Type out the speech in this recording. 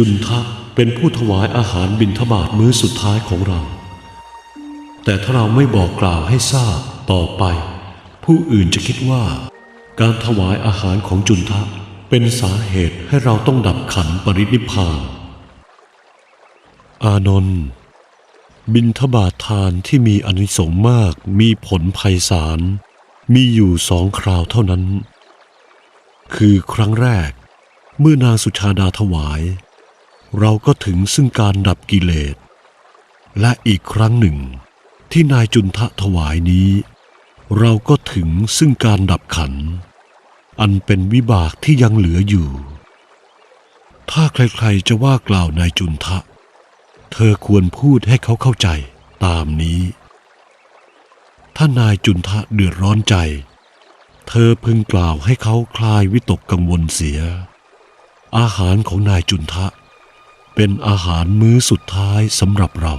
จุนทะเป็นผู้ถวายอาหารบิณฑบาตมื้อสุดท้ายของเรา แต่ถ้าเราไม่บอกกล่าวให้ทราบต่อไป ผู้อื่นจะคิดว่า การถวายอาหารของจุนทะเป็นสาเหตุให้เราต้องดับขันปรินิพพาน อานนท์บิณฑบาตทานที่มีอนิสงส์มากมีผลไพศาลมีอยู่สองคราวเท่านั้น คือครั้งแรก เมื่อนางสุชาดาถวาย เราก็ถึงซึ่งการดับกิเลส และอีกครั้งหนึ่ง ที่นายจุนทะถวายนี้ เราก็ถึงซึ่งการดับขัน อันเป็นวิบากที่ยังเหลืออยู่ ถ้าใครๆจะว่ากล่าวนายจุนทะ เธอควรพูดให้เขาเข้าใจตามนี้ ถ้านายจุนทะเดือดร้อนใจ เธอพึงกล่าวให้เขาคลายวิตกกังวลเสีย อาหารของนายจุนทะ เป็นอาหารมื้อสุดท้ายสำหรับเรา